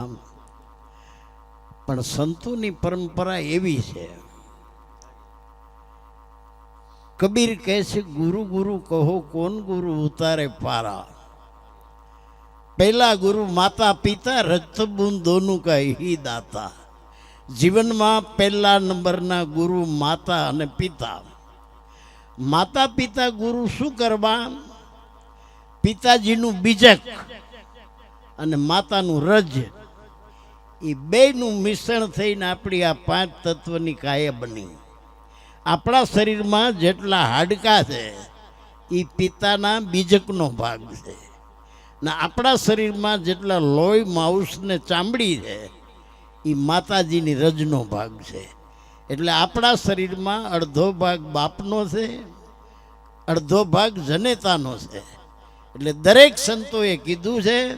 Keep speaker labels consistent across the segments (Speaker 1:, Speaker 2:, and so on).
Speaker 1: આમ. પણ સંતોની પરંપરા એવી છે. કબીર કહે છે, ગુરુ ગુરુ કહો, કોણ ગુરુ ઉતારે પારા? પહેલા ગુરુ માતા પિતા રક્તબૂંદ દોનું કા હી દાતા. જીવનમાં પહેલા નંબરના ગુરુ માતા અને પિતા. માતા પિતા ગુરુ શું કરવા? પિતાજીનું બીજક અને માતાનું રજ. એ બેનું મિશ્રણ થઈને આપણી આ પાંચ તત્વની કાયા બની. આપણા શરીરમાં જેટલા હાડકા છે એ પિતાના બીજકનો ભાગ છે. ને આપણા શરીરમાં જેટલા લોહી માઉસ ને ચામડી છે એ માતાજીની રજનો ભાગ છે. એટલે આપણા શરીરમાં અડધો ભાગ બાપનો છે, અડધો ભાગ જનેતાનો છે. એટલે દરેક સંતોએ કીધું છે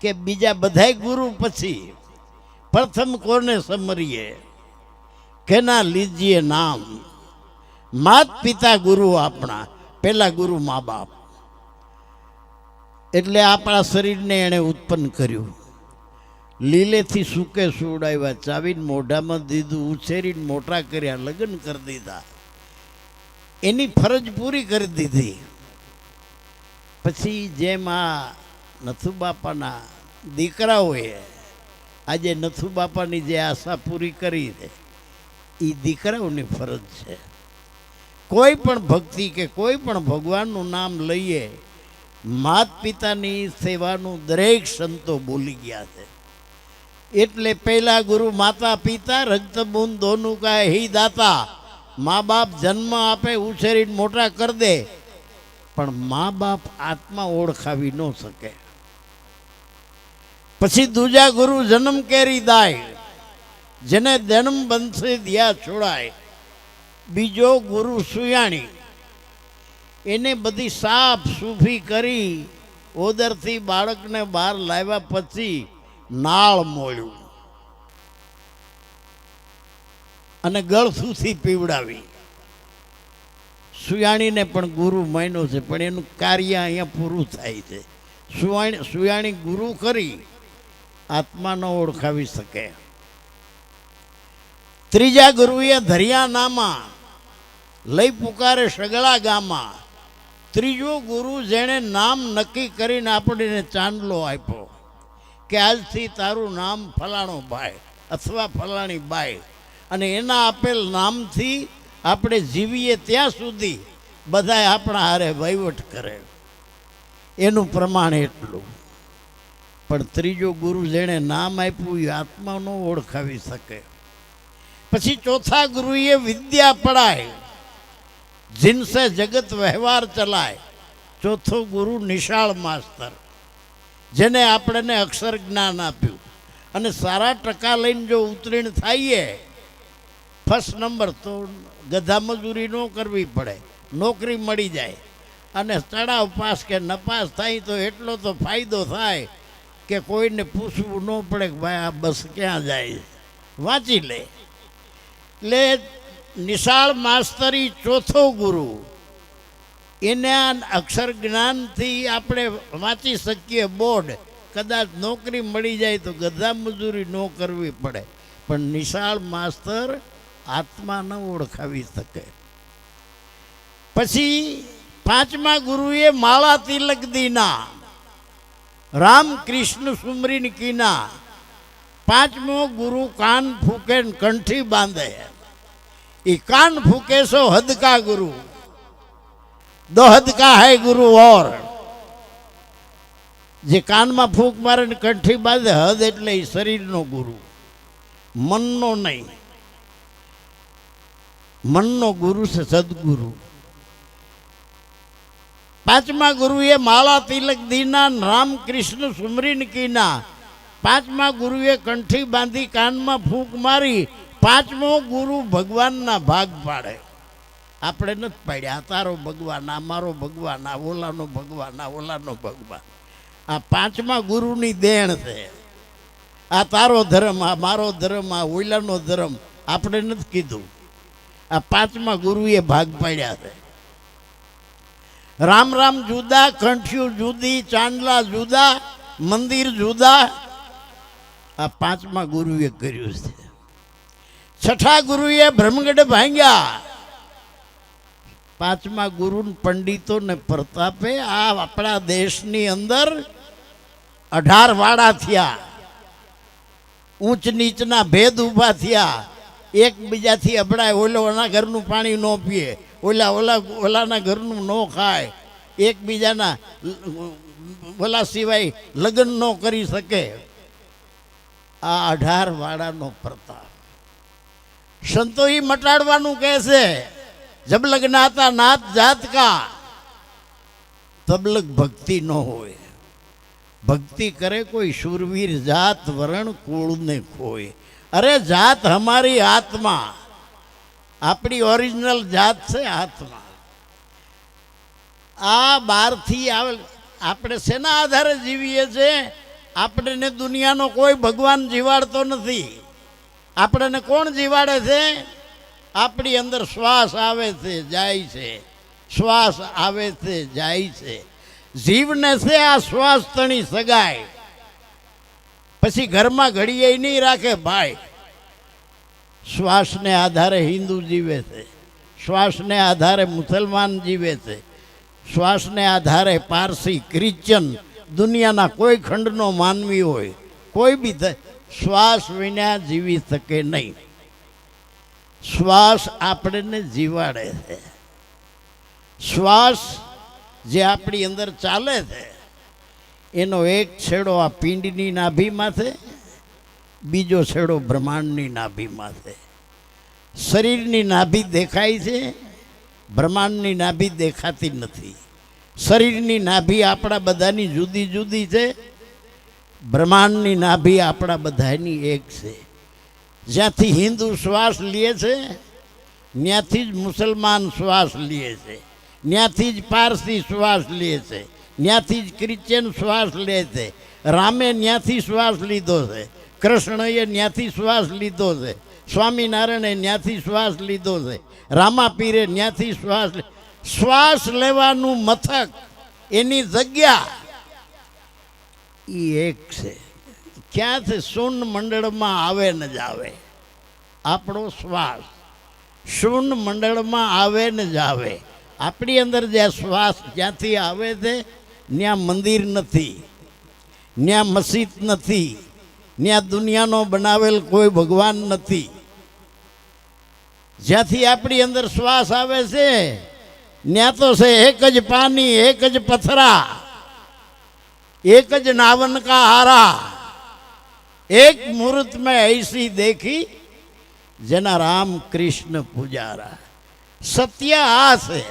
Speaker 1: કે બીજા બધાય ગુરુ પછી પ્રથમ કોને સમરીએ? કેના લીજીએ નામ? માત પિતા ગુરુ આપણા પહેલા ગુરુ મા બાપ. એટલે આપણા શરીરને એણે ઉત્પન્ન કર્યું. લીલેથી સૂકે સુડાવ્યા ચાવીને મોઢામાં દીધું, ઉછેરીને મોટા કર્યા, લગ્ન કરી દીધા. એની ફરજ પૂરી કરી દીધી. પછી જેમ આ નથુ બાપાના દીકરાઓએ આજે નથુ બાપાની જે આશા પૂરી કરી છે એ દીકરાઓની ફરજ છે. કોઈ પણ ભક્તિ કે કોઈ પણ ભગવાનનું નામ લઈએ માત પિતાની સેવાનું દરેક સંતો બોલી ગયા છે. એટલે પહેલા ગુરુ માતા પિતા રક્તબૂંદ દોનું કા હિ દાતા, મા બાપ જન્મ આપે ઉછેરીને મોટા કરી દે, પણ મા બાપ આત્મા ઓળખાવી ન શકે. પછી દૂજા ગુરુ જન્મ કેરી દાય, જેને જન્મ બનશે દિયા છોડાય. બીજો ગુરુ સુયાણી, એને બધી સાફ સૂફી કરી, ઓદરથી બાળકને બહાર લાવ્યા પછી નાળ મોળ્યું. અને ગળથુથી પીવડાવી. સુયાણીને પણ ગુરુ માન્યો છે, પણ એનું કાર્ય અહીંયા પૂરું થાય છે. સુવાણી સુયાણી ગુરુ કરી આત્મા ન ઓળખાવી શકે. ત્રીજા ગુરુએ ધરિયા નામાં લઈ પુકારે સગળા ગામમાં. ત્રીજો ગુરુ જેણે નામ નક્કી કરીને આપણને ચાંદલો આપ્યો કે આજથી તારું નામ ફલાણો ભાઈ અથવા ફલાણી બાઈ. અને એના આપેલ નામથી આપણે જીવીએ ત્યાં સુધી બધાય આપણા હારે વહીવટ કરે. એનું પ્રમાણ એટલું. પણ ત્રીજો ગુરુ જેણે નામ આપ્યું એ આત્મા ન ઓળખાવી શકે. પછી ચોથા ગુરુએ વિદ્યા પડાય. જિનસે જગત વ્યવહાર ચલાય. ચોથો ગુરુ નિશાળ માસ્તર. જેને આપણને અક્ષર જ્ઞાન આપ્યું. અને સારા ટકા લઈને જો ઉત્તીર્ણ થઈએ ફર્સ્ટ નંબર તો ગધા મજૂરી ન કરવી પડે. નોકરી મળી જાય. અને ચડાવ પાસ કે નપાસ થાય તો એટલો તો ફાયદો થાય. કે કોઈને પૂછવું ન પડે કે ભાઈ આ બસ ક્યાં જાય વાંચી લે. એટલે નિશાળ માસ્તરી ચોથો ગુરુ. એના અક્ષર જ્ઞાનથી આપણે વાંચી શકીએ બોર્ડ. કદાચ નોકરી મળી જાય તો ગધા મજૂરી ન કરવી પડે. પણ નિશાળ માસ્તર આત્મા ન ઓળખાવી શકે. પછી પાંચમા ગુરુએ માળા તિલક દીના રામ કૃષ્ણ સુમરીન કીના પાંચમો ગુરુ કાન ફૂકે કંઠી બાંધે. એ કાન ફૂકે સો હદકા ગુરુ. દો હદકા હૈ ગુરુ ઓર. જે કાનમાં ફૂંક મારે ને કંઠી બાંધે, હદ એટલે એ શરીરનો ગુરુ. મનનો નહીં. મનનો ગુરુ છે સદગુરુ. પાંચમા ગુરુએ માળા તિલક દીના રામકૃષ્ણ સુમરીન કીના. પાંચમા ગુરુએ કંઠી બાંધી કાનમાં ફૂંક મારી. પાંચમો ગુરુ ભગવાનના ભાગ પાડે. આપણે નથી પાડ્યા. આ તારો ભગવાન, આ મારો ભગવાન, આ ઓલાનો ભગવાન, આ ઓલાનો ભગવાન. આ પાંચમા ગુરુની દેણ છે. આ તારો ધર્મ, આ મારો ધર્મ, આ ઓલાનો ધર્મ. આપણે નથી કીધું. આ પાંચમા ગુરુએ ભાગ પાડ્યા છે. રામ રામ જુદા, કંઠિયું જુદી, ચાંદલા જુદા, મંદિર જુદા. આ પાંચમા ગુરુએ કર્યું છે. છઠ્ઠા ગુરુએ બ્રહ્મગઢ ભાંગ્યા. પાંચમા ગુરુ પંડિતો ને પ્રતાપે આ આપણા દેશની અંદર અઢાર વાળા થયા. ઊંચ નીચના ભેદ ઊભા થયા. એકબીજાથી અભડાય ઓલો, ઓના ઘરનું પાણી ન પીએ. ઓલા ઓલા, ઓલાના ઘરનું ન ખાય. એકબીજાના ઓલા સિવાય લગ્ન ન કરી શકે. આ અઢાર વાળાનો પ્રતાપ. સંતો એ મટાડવાનું કહે છે, જબ લગ્નાતા નાત જાત કા. તબલક ભક્તિ ન હોય. ભક્તિ કરે કોઈ શૂરવીર જાત વરણ કુળ ને ખોય. અરે જાત હમારી આત્મા. આપણી ઓરિજિનલ જાત છે આત્મા આ બહારથી આવે, આપણે શેના આધારે જીવીએ છીએ આપણને દુનિયાનો કોઈ ભગવાન જીવાડતો નથી. આપણને કોણ જીવાડે છે? આપણી અંદર શ્વાસ આવે છે, જાય છે. શ્વાસ આવે છે, જાય છે. જીવને છે આ શ્વાસ તણી સગાય પછી ઘરમાં ઘડીએ નહીં રાખે, ભાઈ. શ્વાસને આધારે હિન્દુ જીવે છે. શ્વાસને આધારે મુસલમાન જીવે છે. શ્વાસને આધારે પારસી ક્રિશ્ચન દુનિયાના કોઈ ખંડનો માનવી હોય, કોઈ બી શ્વાસ વિના જીવી શકે નહીં. શ્વાસ આપણને જીવાડે છે. શ્વાસ જે આપણી અંદર ચાલે છે, એનો એક છેડો આ પિંડની નાભીમાં છે બીજો છેડો બ્રહ્માંડની નાભીમાં છે. શરીરની નાભી દેખાય છે, બ્રહ્માંડની નાભી દેખાતી નથી. શરીરની નાભી આપણા બધાની જુદી જુદી છે, બ્રહ્માંડની નાભી આપણા બધાની એક છે. જ્યાંથી હિન્દુ શ્વાસ લે છે ત્યાંથી જ મુસલમાન શ્વાસ લે છે ત્યાંથી જ પારસી શ્વાસ લે છે ત્યાંથી જ ક્રિશ્ચિયન શ્વાસ લે છે, રામે ત્યાંથી શ્વાસ લીધો છે. કૃષ્ણએ ત્યાંથી શ્વાસ લીધો છે. સ્વામિનારાયણે ત્યાંથી શ્વાસ લીધો છે. રામાપીરે ત્યાંથી શ્વાસ શ્વાસ લેવાનું મથક એની જગ્યા એ એક છે. ક્યાંથી છે મંડળમાં આવે ને જ આવે આપણો શ્વાસ શૂન મંડળમાં આવે ને જ આવે આપણી અંદર જે શ્વાસ જ્યાંથી આવે છે ત્યાં મંદિર નથી ત્યાં મસ્જિદ નથી ને આ દુનિયાનો બનાવેલ કોઈ ભગવાન નથી. જ્યાંથી આપણી અંદર શ્વાસ આવે છે ત્યાં તો છે એક જ પાણી એક જ પથરા, એક જ નાવન હારા એક મુહૂર્ત મેં એસી દેખી, જેના રામ કૃષ્ણ પૂજારા. સત્ય આ છે.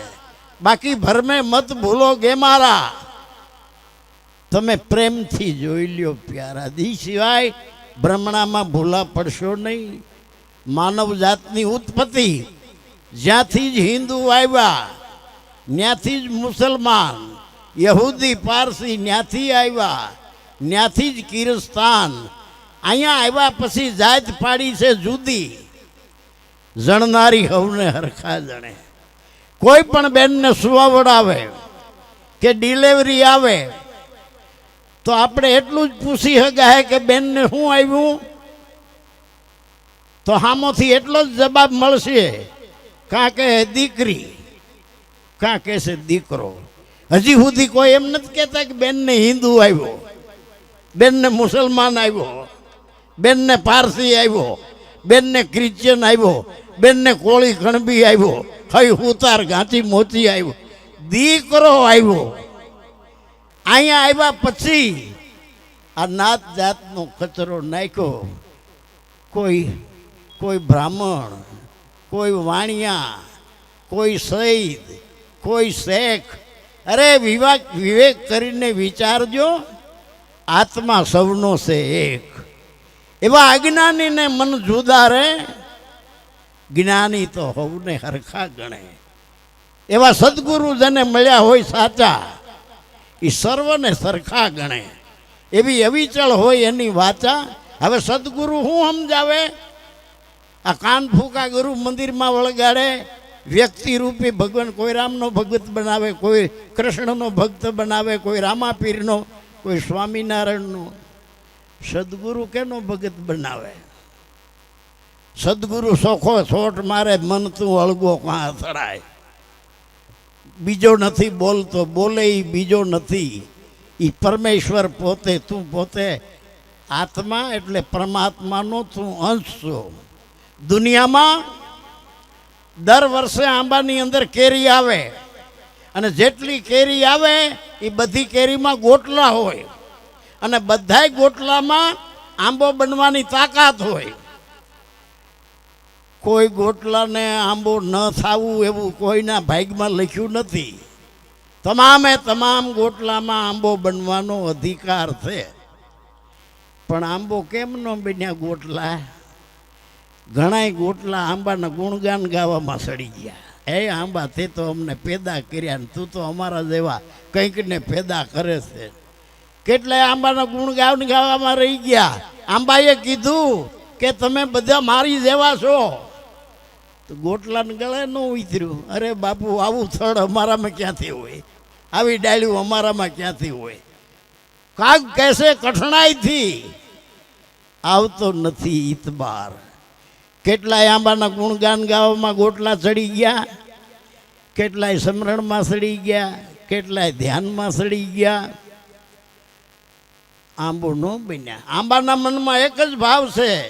Speaker 1: બાકી ભરમે મત ભૂલો ગે મારા તમે પ્રેમથી જોઈ લ્યો પ્યારા દી સિવાય ભ્રમણામાં ભૂલા પડશો નહીં. માનવ જાતની ઉત્પત્તિ જ્યાંથી જ હિન્દુ આવ્યા ત્યાંથી જ મુસલમાન, યહૂદી, પારસી ત્યાંથી આવ્યા ત્યાંથી જ કિરસ્તાન. અહીંયા આવ્યા પછી જાત પાડી છે જુદી. જણનારી હવને હરખા જણે. કોઈ પણ બેનને સુવાવડાવે કે ડિલિવરી આવે તો આપણે એટલું જ પૂછી શકાય કે બેનને શું આવ્યું તો હામોથી એટલો જ જવાબ મળશે. કાં કે દીકરી, કાં છે દીકરો. હજી સુધી કોઈ એમ નથી કહેતા કે બેનને હિન્દુ આવ્યો બેનને મુસલમાન આવ્યો બેનને પારસી આવ્યો બેનને ક્રિશ્ચિયન આવ્યો બેનને કોળી કણબી આવ્યો હઈ ઉતાર ગાંચી મોચી આવ્યો દીકરો આવ્યો અહીંયા આવ્યા પછી આ નાત જાતનો કચરો નાખ્યો. કોઈ કોઈ બ્રાહ્મણ, કોઈ વાણિયા, કોઈ સૈદ, કોઈ શેખ. અરે વિવાક, વિવેક કરીને વિચારજો, આત્મા સૌનો છે એક. એવા અજ્ઞાનીને મન જુદા રહે જ્ઞાની તો હોવને હરખા ગણે. એવા સદગુરુ જેને મળ્યા હોય સાચા. એ સર્વને સરખા ગણે. એવી અવિચળ હોય એની વાચા. હવે સદગુરુ શું સમજાવે? આ કાન ફૂકા ગુરુ મંદિરમાં વળગાડે. વ્યક્તિ રૂપી ભગવાન કોઈ રામનો ભગત બનાવે, કોઈ કૃષ્ણનો ભક્ત બનાવે, કોઈ રામાપીરનો, કોઈ સ્વામિનારાયણનો. સદગુરુ કેનો ભગત બનાવે? સદગુરુ સોખો સોટ મારે મન તું અળગો કાં અથડાય? બીજો નથી બોલતો, બોલે એ બીજો નથી. એ પરમેશ્વર પોતે, તું પોતે આત્મા એટલે પરમાત્માનો તું અંશ છો. દુનિયામાં દર વર્ષે આંબાની અંદર કેરી આવે. અને જેટલી કેરી આવે એ બધી કેરીમાં ગોટલા હોય. અને બધાય ગોટલામાં આંબો બનવાની તાકાત હોય. કોઈ ગોટલાને આંબો ન થાવું એવું કોઈના ભાગમાં લખ્યું નથી. તમામે તમામ ગોટલામાં આંબો બનવાનો અધિકાર છે. પણ આંબો કેમ ન બન્યા ગોટલા? ઘણાય ગોટલા આંબાના ગુણગાન ગાવામાં સડી ગયા. એ આંબા, તે તો અમને પેદા કર્યા ને તું તો અમારા જેવા કંઈકને પેદા કરે છે. કેટલાય આંબાના ગુણગાન ગાવામાં રહી ગયા. આંબાએ કીધું કે, તમે બધા મારી જેવા છો. ગોટલાને ગળે ન ઉતર્યું. અરે બાપુ, આવું થડ અમારામાં ક્યાંથી હોય? આવી ડાળ્યું અમારામાં ક્યાંથી હોય? કાગ કહેશે કઠણાઈથી. આવતો નથી ઈતબાર કેટલાય આંબાના ગુણગાન ગાવામાં ગોટલા ચડી ગયા, કેટલાય સમરણમાં સડી ગયા, કેટલાય ધ્યાનમાં સડી ગયા. આંબો ન બન્યા. આંબાના મનમાં એક જ ભાવ છે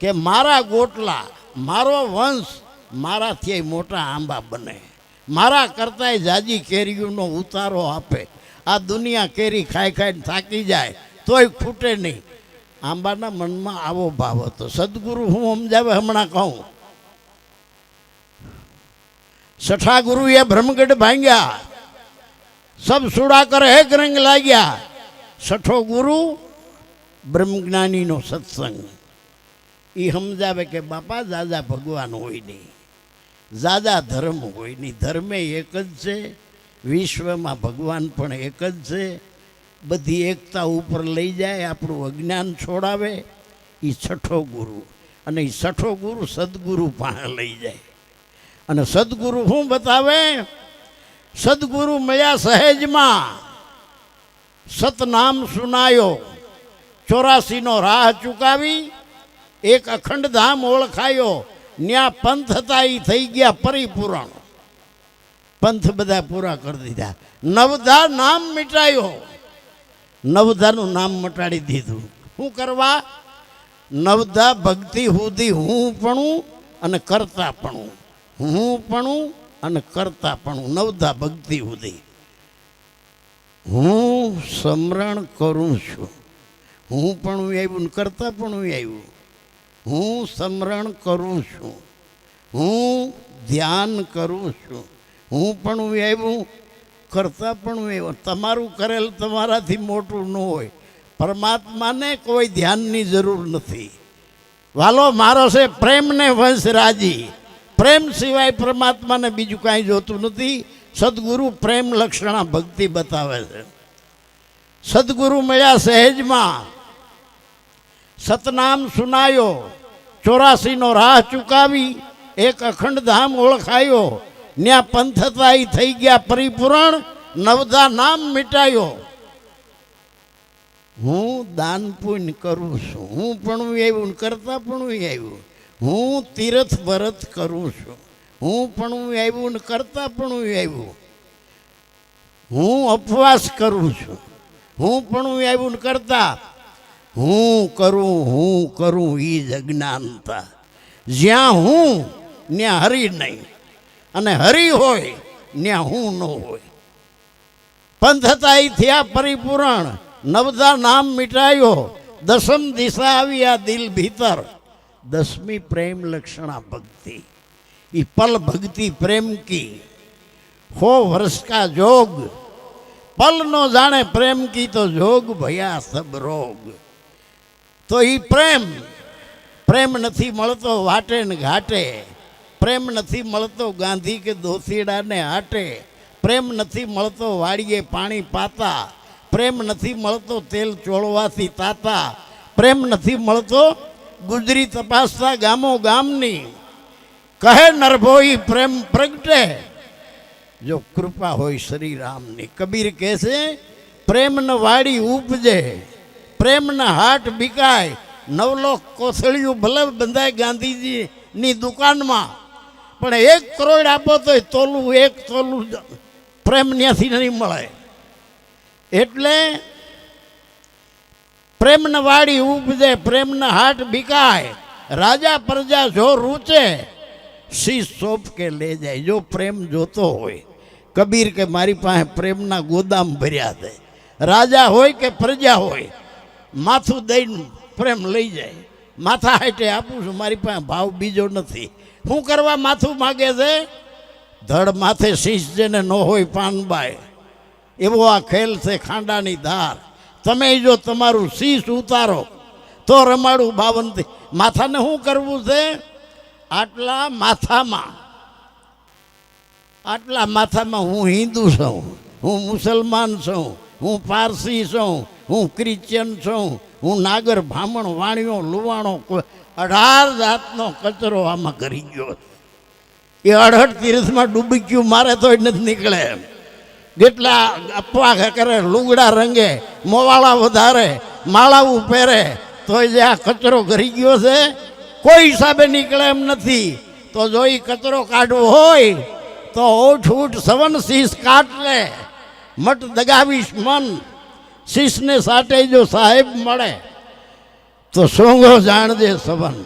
Speaker 1: કે મારા ગોટલા, મારો વંશ મારાથી મોટા આંબા બને. મારા કરતાંય જાજી કેરીઓનો ઉતારો આપે. આ દુનિયા કેરી ખાઈ ખાઈને થાકી જાય, તોય ખૂટે નહીં. આંબાના મનમાં આવો ભાવ હતો. સદગુરુ હું સમજાવે હમણાં કહું. છઠ્ઠા ગુરુએ બ્રહ્મગઢ ભાંગ્યા. સબ સુડા કર એક રંગ લાગ્યા. સઠો ગુરુ, બ્રહ્મજ્ઞાનીનો સત્સંગ. એ સમજાવે કે બાપા, દાદા ભગવાન હોય નહીં. દાદા ધર્મ હોય નહીં ધર્મે એક જ છે, વિશ્વમાં ભગવાન પણ એક જ છે. બધી એકતા ઉપર લઈ જાય, આપણું અજ્ઞાન છોડાવે એ છઠ્ઠો ગુરુ. અને એ છઠ્ઠો ગુરુ સદગુરુ પાસે લઈ જાય. અને સદગુરુ શું બતાવે? સદગુરુ મળ્યા સહેજમાં. સતનામ સુનાયો. ચોરાસીનો રાહ ચૂકાવી, એક અખંડ ધામ ઓળખાયો. ન્યા પંથ હતા એ થઈ ગયા પરિપૂરણ. પંથ બધા પૂરા કરી દીધા. નવધા નામ મિટાયો. નવધાનું નામ મટાડી દીધું. શું કરવા? નવધા ભક્તિ સુધી હું પણું અને કરતા પણું. હું પણું અને કરતા પણું. નવધા ભક્તિ સુધી હું સમરણ કરું છું. હું પણ આવ્યું ને કરતા પણ આવ્યું. હું સમરણ કરું છું. હું ધ્યાન કરું છું. હું પણ એવું કરતા પણ એવું તમારું કરેલ તમારાથી મોટું ન હોય. પરમાત્માને કોઈ ધ્યાનની જરૂર નથી. વાલો, મારો છે પ્રેમને વંશ રાજી. પ્રેમ સિવાય પરમાત્માને બીજું કાંઈ જોતું નથી. સદગુરુ પ્રેમ લક્ષણા ભક્તિ બતાવે છે. સદગુરુ મળ્યા સહેજમાં. સતનામ સુનાયો. ચોરાસીનો રાહ ચૂકાવી એક અખંડ ધામ ઓળખાયો. ન્યા પંથતાઈ થઈ ગયા પરિપૂરણ, નવદા નામ મિટાયો. હું દાન પુણ્ય કરું છું. હું પણ આવ્યું કરતા પણ આવ્યું હું તીર્થ ભરત કરું છું. હું પણ આવ્યું ને કરતા પણ આવ્યું હું અપવાસ કરું છું. હું પણ આવ્યું ને કરતા હું કરું હું કરું એ જ જ્યાં હું, ત્યાં હરી નહીં. અને હરી હોય, ત્યાં હું ન હોય. પંથતા થયા પરિપૂરણ નવદા નામ મિટાયો. દસમ દિશા આવી આ દિલ ભીતર. દસમી પ્રેમ લક્ષણા ભક્તિ. એ પલ ભક્તિ પ્રેમ કી. હો વર્ષ કા જોગ. પલ નો જાણે પ્રેમ કી તો જોગ ભયા સબ રોગ. તો એ પ્રેમ પ્રેમ નથી મળતો વાટે ને ઘાટે. પ્રેમ નથી મળતો ગાંધી કે દોથીડાને હાટે. પ્રેમ નથી મળતો વાડીએ પાણી પાતા. પ્રેમ નથી મળતો તેલ ચોળવાથી તાતા. પ્રેમ નથી મળતો ગુજરી તપાસતા ગામો ગામની. કહે નરભોઈ, પ્રેમ પ્રગટે. જો કૃપા હોય શ્રી રામની કબીર કહેશે પ્રેમ ન વાડી ઉપજે. પ્રેમના હાટ બીકાય નવલોક કોથળિયું ભલે બંધાય ગાંધીજીની દુકાનમાં, પણ એક કરોડ આપો તોય તોલું, એક તોલું પ્રેમ ત્યાંથી નહીં મળે. એટલે પ્રેમના વાડી ઉપજે પ્રેમના હાટ બીકાય રાજા પ્રજા જો રૂચે સી સોપ કે લે જાય, જો પ્રેમ જોતો હોય. કબીર કે મારી પાસે પ્રેમના ગોદામ ભર્યા છે. રાજા હોય કે પ્રજા હોય માથું દઈને પ્રેમ લઈ જાય. માથા હાટે આપું છું, મારી પાસે ભાવ બીજો નથી. શું કરવા માથું માગે છે? ધડ માથે શીશ જેને ન હોય પાનબાય એવો આ ખેલ છે ખાંડાની ધાર. તમે જો તમારું શીશ ઉતારો, તો રમાડું ભાવનથી માથાને શું કરવું છે? આટલા માથામાં આટલા માથામાં હું હિન્દુ છું, હું મુસલમાન છું, હું પારસી છું હું ક્રિશ્ચિયન છું, હું નાગર બ્રાહ્મણ, વાણિયો, લુવાણો અઢાર જાતનો કચરો આમાં કરી ગયો. એ અઢળ તીર્થમાં ગયું, મારે તો નથી નીકળે. જેટલા અપવા કરે, લુગડા રંગે, મોવાળા વધારે માળાવું પહેરે તો જે આ કચરો ઘરી ગયો છે, કોઈ હિસાબે નીકળે એમ નથી. તો જો એ કચરો કાઢવો હોય, તો ઉઠ સવન શીશ કાટ લે. મટ દગાવીશ મન. શીશને સાટે જો સાહેબ મળે, તો સોંગો જાણજે સવન.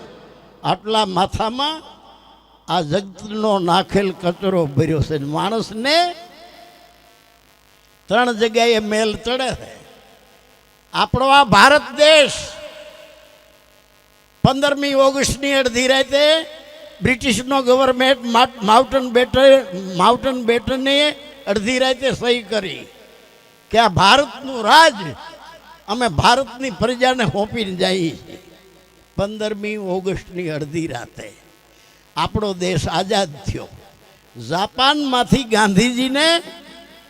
Speaker 1: આટલા માથામાં આ જગતનો નાખેલ કચરો ભર્યો છે માણસને ત્રણ જગ્યાએ મેલ ચડે છે. આપણો આ ભારત દેશ પંદરમી ઓગસ્ટની અડધી રાતે બ્રિટિશનો ગવર્મેન્ટ માઉન્ટન બેટર માઉન્ટન બેટને અડધી રાતે સહી કરી. કે આ ભારતનું રાજ અમે ભારતની પ્રજાને હોપીને જઈએ પંદરમી ઓગસ્ટની અડધી રાતે આપણો દેશ આઝાદ થયો. જાપાનમાંથી ગાંધીજીને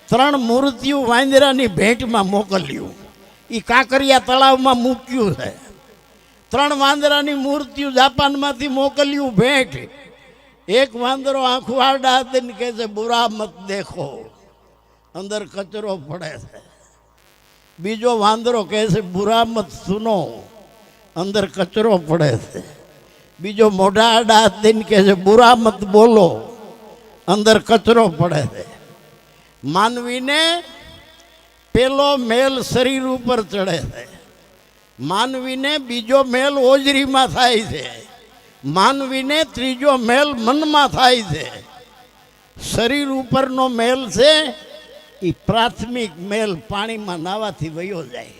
Speaker 1: ત્રણ મૂર્તિઓ વાંદરાની ભેટમાં મોકલ્યું. એ કાંકરિયા તળાવમાં મૂક્યું છે. ત્રણ વાંદરાની મૂર્તિઓ જાપાનમાંથી મોકલ્યું ભેટ. એક વાંદરો આંખું આડા ને કહે છે, બુરા મત દેખો. અંદર કચરો પડે છે. બીજો વાંદરો કહે છે બુરા મત સુનો. અંદર કચરો પડે છે. બીજો મોઢા આડા દઈને કહે છે બુરા મત બોલો. અંદર કચરો પડે છે. માનવીને પેલો મેલ શરીર ઉપર ચડે છે. માનવીને બીજો મેલ ઓજરીમાં થાય છે. માનવીને ત્રીજો મેલ મનમાં થાય છે. શરીર ઉપરનો મેલ છે એ પ્રાથમિક મેલ પાણીમાં નાવાથી વયો જાય.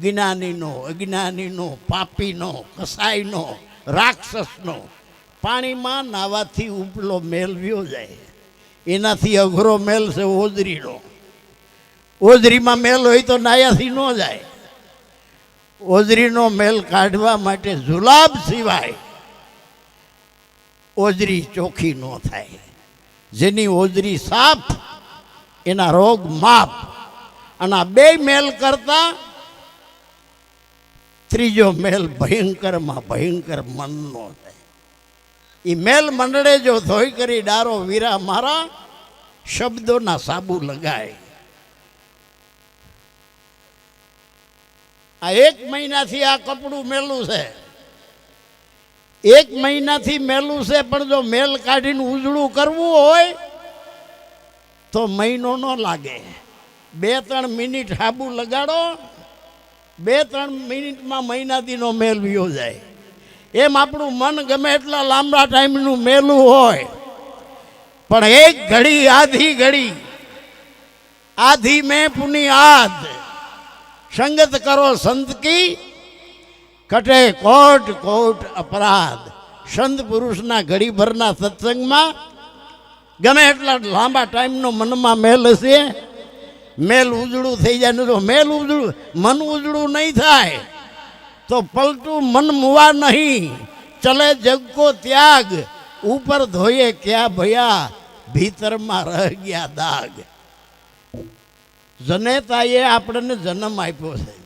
Speaker 1: જ્ઞાનીનો, અજ્ઞાનીનો, પાપીનો, કસાઈનો, રાક્ષસનો, પાણીમાં નાવાથી ઉપલો મેલ વ્યો જાય. એનાથી અઘરો મેલ છે ઓજરીનો ઓજરીમાં મેલ હોય તો નાયાથી ન જાય. ઓજરીનો મેલ કાઢવા માટે જુલાબ સિવાય ઓજરી ચોખ્ખી ન થાય. જેની ઓજરી સાફ એના રોગ માપ અને આ બે મેલ કરતા ત્રીજો મેલ ભયંકરમાં ભયંકર મનનો છે એ મેલ મંડળે જો ધોઈ કરી ડારો વીરા મારા, શબ્દોના સાબુ લગાય. આ એક મહિનાથી આ કપડું મેલું છે. એક મહિનાથી મેલું છે, પણ જો મેલ કાઢીને ઉજળું કરવું હોય તો મહિનો ન લાગે. બે, ત્રણ મિનિટ હાબુ લગાડો, બે, ત્રણ મિનિટમાં મહિનાથીનો મેલ વિયો જાય. એમ આપણું મન ગમે એટલા લાંબા ટાઈમનું મેલું હોય. પણ એક ઘડી, આધી ઘડી, આધી મેં પુની આધ, સંગત કરો સંત કી કટે કોટ કોટ અપરાધ. સંત પુરુષના ઘડીભરના સત્સંગમાં ગમે એટલા લાંબા ટાઈમનો મનમાં મેલ હશે, મેલ ઉજળું થઈ જાય નહીં મેલ ઉજળું, મન ઉજળું નહીં થાય. તો પલટું મન મુવા નહીં. ચલે જગ કો ત્યાગ, ઉપર ધોયે ક્યાં ભયા, ભીતરમાં રહ ગયા દાગ. જનેતાએ આપણને જન્મ આપ્યો છે.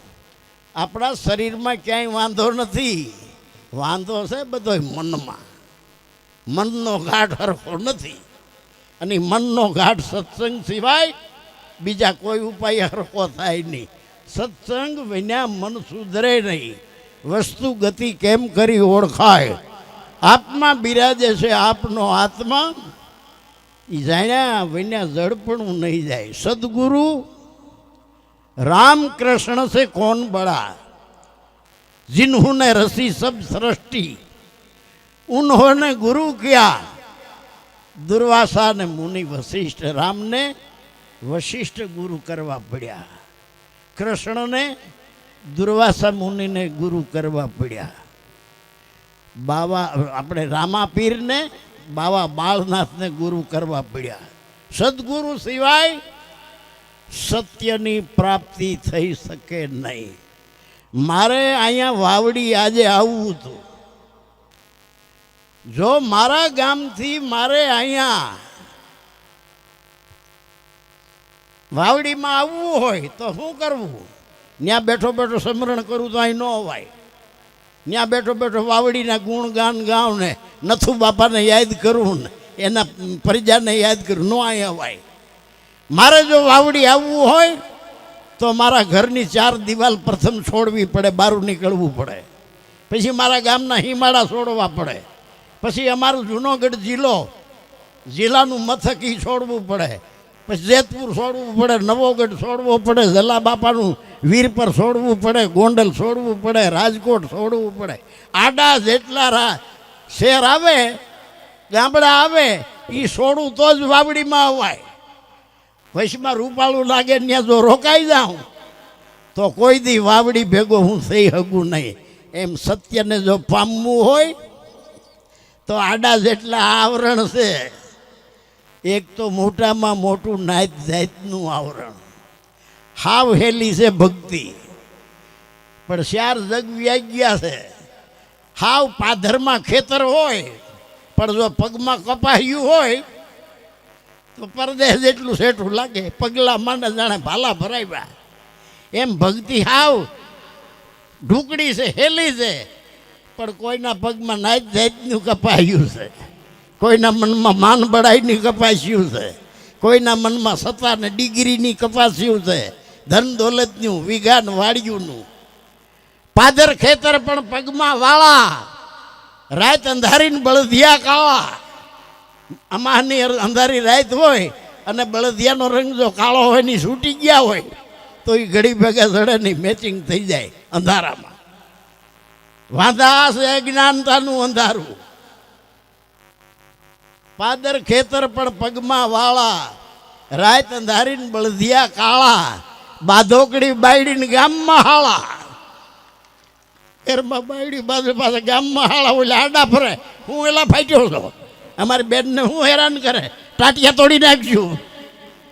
Speaker 1: આપણા શરીરમાં ક્યાંય વાંધો નથી. વાંધો છે બધો મનમાં. મનનો ગાઢ હરખો નથી. અને મનનો ગાઢ સત્સંગ સિવાય બીજા કોઈ ઉપાય હરકો થાય નહીં. સત્સંગ વિના મન સુધરે નહીં. વસ્તુ ગતિ કેમ કરી ઓળખાય? આપમાં બિરાજે છે આપનો આત્મા. એ જાણ્યા વિના ઝડપણું નહીં જાય. સદગુરુ રામકૃષ્ણ છે કોણ બળા? જિન્હુને રસી સબ સૃષ્ટિ. ઉન્હોને ગુરુ ક્યા? દુર્વાસા અને મુનિ વશિષ્ઠ રામને વશિષ્ઠ ગુરુ કરવા પડ્યા. કૃષ્ણને દુર્વાસા મુનિને ગુરુ કરવા પડ્યા. બાવા, આપણે રામાપીરને બાવા બાળનાથને ગુરુ કરવા પડ્યા. સદગુરુ સિવાય સત્યની પ્રાપ્તિ થઈ શકે નહીં. મારે અહીંયા વાવડી આજે આવવું હતું. જો મારા ગામથી મારે અહીંયા વાવડીમાં આવવું હોય તો શું કરવું? ત્યાં બેઠો બેઠો સ્મરણ કરું તો અહીં ન અવાય. ત્યાં બેઠો બેઠો વાવડીના ગુણગાન ગાઉં ને નથુ બાપાને યાદ કરું ને એના પરિજાને યાદ કરું, ન અહીં અવાય. મારે જો વાવડી આવવું હોય તો મારા ઘરની ચાર દિવાલ પ્રથમ છોડવી પડે બહાર નીકળવું પડે. પછી મારા ગામના હિમાળા છોડવા પડે. પછી અમારું જુનાગઢ જિલ્લો, જિલ્લાનું મથક એ છોડવું પડે. પછી જેતપુર છોડવું પડે, નવોગઢ છોડવો પડે જલા બાપાનું વીરપર છોડવું પડે, ગોંડલ છોડવું પડે, રાજકોટ છોડવું પડે. આડા જેટલા રા શહેર આવે, ગામડા આવે એ છોડવું તો જ વાવડીમાં અવાય. વૈશમાં રૂપાળું લાગે ત્યાં જો રોકાઈ જાઉં, તો કોઈ દી વાવડી ભેગો હું થઈ શકું નહીં. એમ સત્યને જો પામવું હોય તો આડા જેટલા આવરણ છે, એક તો મોટામાં મોટું નાત જાતનું આવરણ. હાવ હેલી છે ભક્તિ. પણ ચાર જગ વ્યાજ્યા છે. હાવ પાધરમાં ખેતર હોય, પણ જો પગમાં કપાયું હોય, તો પરદેશ જેટલું સેઠું લાગે, પગલા માંડે જાણે ભાલા ભરાવ્યા એમ ભક્તિ હાવ ઢુકડી છે, હેલી છે. પણ કોઈના પગમાં નાચ જાતનું કપાયું છે. કોઈના મનમાં માન બળાઈની કપાસ્યું છે. કોઈના મનમાં સત્તા ને ડિગ્રીની કપાસ્યું છે. ધન દોલતનું, વિઘાન વાળિયુંનું. પાદર ખેતર પણ પગમાં વાળા. રાત અંધારીને બળધિયા કાળા. અમાની અંધારી રાત હોય અને બળધિયાનો રંગ જો કાળો હોય ને છૂટી ગયા હોય, તો એ ઘડી ભેગા ચડે નહીં મેચિંગ થઈ જાય અંધારામાં. વાંધા છે અજ્ઞાનતાનું અંધારું. પાદર ખેતર પણ પગમાં વાળા, રાત અંધારીને બળદિયા કાળા, બાધોકડી બાયડીને ગામમાં હાળા. ઘરમાં બાયડી બાજુ પાસે ગામમાં હાળા ઓલા આડા ફરે. હું એલા ફાટ્યો છું. અમારી બેનને હું હેરાન કરે? ટાટિયા તોડી નાખ્યું